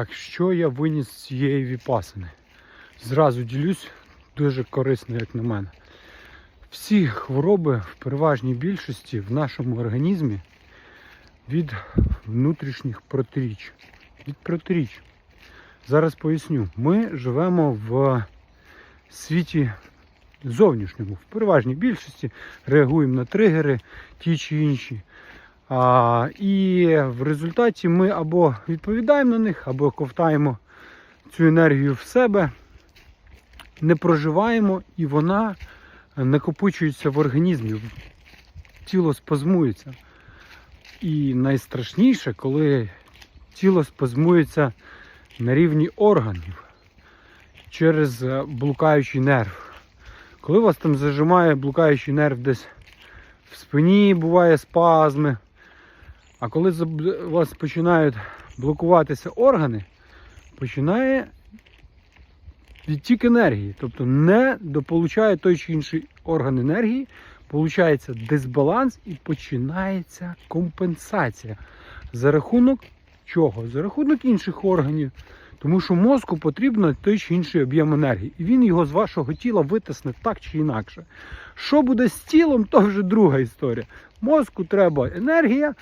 Так, що я виніс з цієї віпасини? Зразу ділюсь, дуже корисно, як на мене. Всі хвороби в переважній більшості в нашому організмі від внутрішніх протиріч. Від протиріч. Зараз поясню. Ми живемо в світі зовнішньому, в переважній більшості реагуємо на тригери, ті чи інші. І в результаті ми або відповідаємо на них, або ковтаємо цю енергію в себе, не проживаємо, і вона накопичується в організмі, тіло спазмується. І найстрашніше, коли тіло спазмується на рівні органів через е, блукаючий нерв. Коли вас там зажимає блукаючий нерв десь в спині, буває спазми. А коли у вас починають блокуватися органи, починає відтік енергії. Тобто не дополучає той чи інший орган енергії, получається дисбаланс і починається компенсація. За рахунок чого? За рахунок інших органів. Тому що мозку потрібно той чи інший об'єм енергії. І він його з вашого тіла витисне так чи інакше. Що буде з тілом, то вже друга історія. Мозку треба енергія,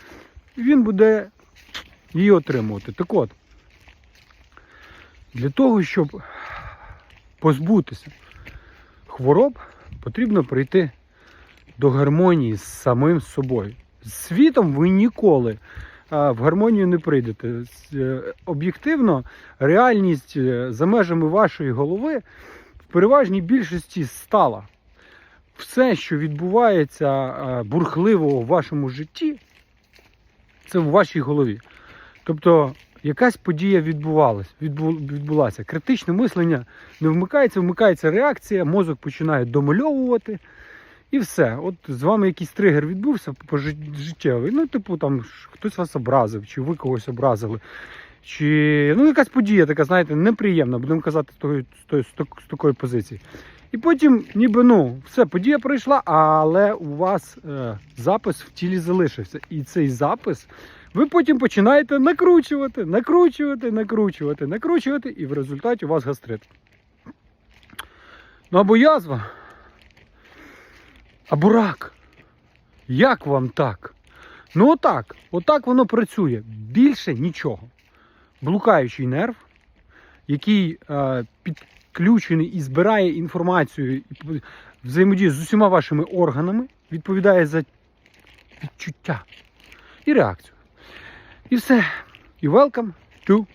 він буде її отримувати. Так от, для того, щоб позбутися хвороб, потрібно прийти до гармонії з самим собою. З світом ви ніколи в гармонію не прийдете. Е, Об'єктивно, реальність е, за межами вашої голови в переважній більшості стала. Все, що відбувається бурхливо в вашому житті, це в вашій голові. Тобто якась подія відбувалась, відбу- відбулася. Критичне мислення не вмикається, вмикається реакція, мозок починає домальовувати. І все. От з вами якийсь тригер відбувся пожит- життєвий. Ну, типу, там хтось вас образив, чи ви когось образили. Чи ну, якась подія така, знаєте, неприємна, будемо казати, з такої позиції. І потім, ніби ну, все, подія пройшла, але у вас е, запис в тілі залишився. І цей запис ви потім починаєте накручувати, накручувати, накручувати, накручувати, і в результаті у вас гастрит. Ну або язва, або рак. Як вам так? Ну отак, отак воно працює. Більше нічого. Блукаючий нерв, який е, підключений і збирає інформацію, взаємодіє з усіма вашими органами, відповідає за відчуття і реакцію. І все. І welcome to